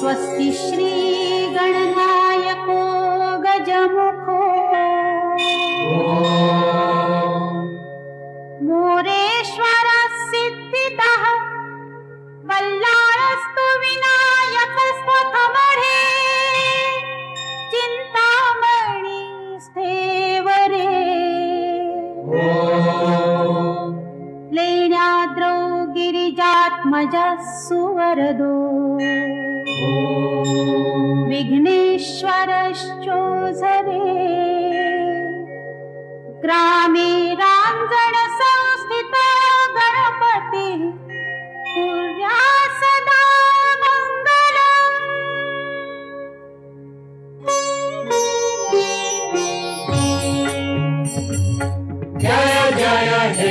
स्वस्ति श्रीगणनायको गजमुखो मोरेश्वरसिद्धितः वल्लायकस्त्व चिन्तामणिस्थेव लीनाद्रौ गिरिजात्मज सुवरदो विघ्नेश्वरश्चोधरे ग्रामे राञ्जन संस्थित गणपति कुर्या सदा मङ्गलम् जय जय हे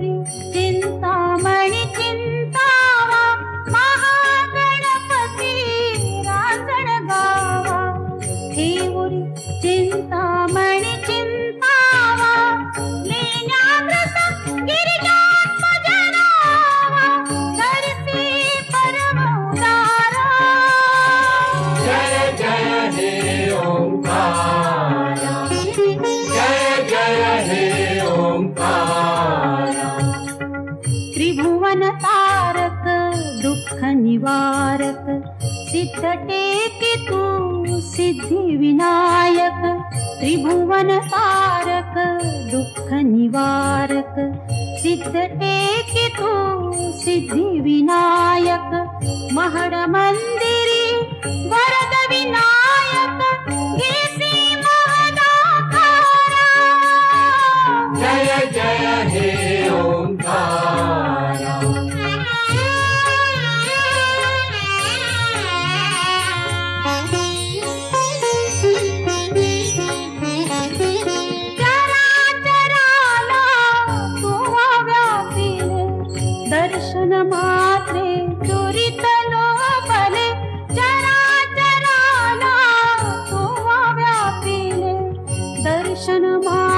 गौरी चिंतामणी चिंतावा महागणपती राजण गावा हे चिंतामणी चिंता भारत सिद्धटे तू सिद्धि विनायक त्रिभुवन तारक दुःख निवारक सिद्धटे तू सिद्धि विनायक महड मन्दिरे मात्रे दुरित लोपले चराचराला व्यापिले दर्शन मा